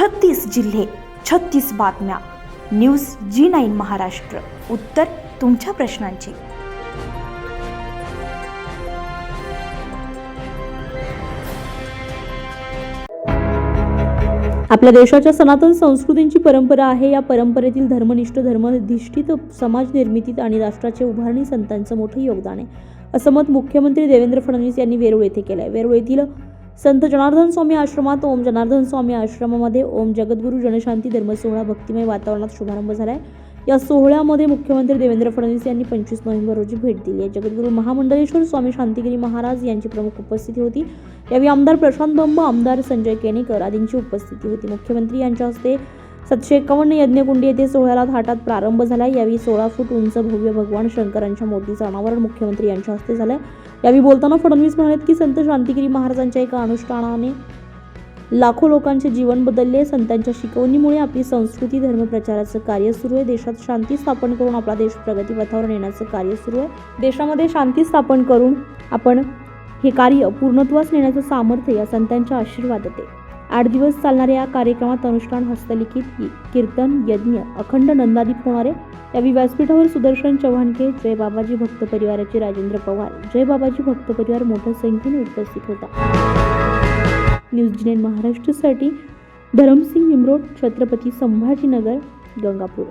छत्तीस जिल्हे छत्तीस बातम्या. News G nine Maharashtra. उत्तर तुमच्या प्रश्नांची. आपल्या देशाच्या सनातन संस्कृतींची परंपरा आहे. या परंपरेतील धर्मनिष्ठ धर्मधिष्ठित समाज निर्मितीत आणि राष्ट्राच्या उभारणी संतांचं मोठं योगदान आहे. असं मत मुख्यमंत्री देवेंद्र फडणवीस यांनी वेरूळ येथे केलं आहे वेरूळ येथील संत जनार्दन स्वामी आश्रमात ओम जनार्दन स्वामी आश्रमामध्ये ओम जगद्गुरू जनशांती धर्मसोहळा भक्तिमय वातावरणात शुभारंभ झाला आहे या सोहळ्यामध्ये मुख्यमंत्री देवेंद्र फडणवीस यांनी पंचवीस नोव्हेंबर रोजी भेट दिली आहे. जगद्गुरू महामंडलेश्वर स्वामी शांतिगिरी महाराज यांची प्रमुख उपस्थिती होती. यावेळी आमदार प्रशांत बंब आमदार संजय केणेकर आदींची उपस्थिती होती. मुख्यमंत्री यांच्या हस्ते सातशे एकावन्न यज्ञकुंडी येथे सोहळ्याला थाटात प्रारंभ झाला. यावेळी सोळा फूट उंच भव्य भगवान शंकरांच्या मूर्तीचं अनावरण मुख्यमंत्री यांच्या हस्ते झालं यावेळी बोलताना फडणवीस म्हणाले की संत शांतिगिरी महाराजांच्या एका अनुष्ठानाने लाखो लोकांचे जीवन बदलले. संतांच्या शिकवणीमुळे आपली संस्कृती धर्मप्रचाराचं कार्य सुरू आहे. देशात शांती स्थापन करून आपला देश प्रगतीपथावर नेण्याचं कार्य सुरू आहे. देशामध्ये शांती स्थापन करून आपण हे कार्य पूर्णत्वास नेण्याचं सामर्थ्य या संतांच्या आशीर्वादात आहे. आठ दिवस चालणाऱ्या या कार्यक्रमात अनुष्ठान हस्तलिखित कीर्तन यज्ञ अखंड नंदादीप होणारे. यावेळी व्यासपीठावर सुदर्शन चव्हाणके जय बाबाजी भक्त परिवाराचे राजेंद्र पवार जय बाबाजी भक्त परिवार मोठ्या संख्येने उपस्थित होता. न्यूज महाराष्ट्रसाठी धरमसिंग निमरोड छत्रपती संभाजीनगर गंगापूर.